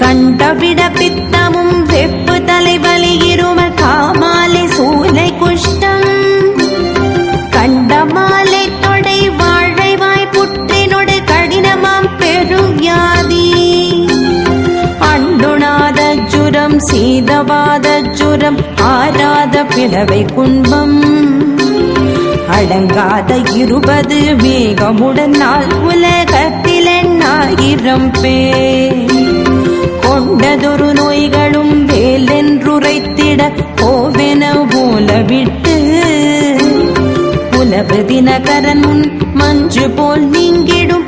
கண்டவிட பித்தமும் வெப்பு தலைவலி இரும காமாலை சூலை குஷ்டம். கண்ட மாலை தொடை வாழை வாய் புற்றினோடு கடினமாம் பெரும் வியாதி. அண்டுணாத ஜுரம் சீதவாத ஜுரம் ஆராத பிளவை குன்பம் அடங்காத இருபது வேகமுடன் நாள் உலகத்தில் ஆயிரம் பேர். கொண்டதொரு நோய்களும் வேலென்றுரைத்திட கோவென போல விட்டு புலவு தினகரன் முன் மஞ்சு போல் நீங்கிடும்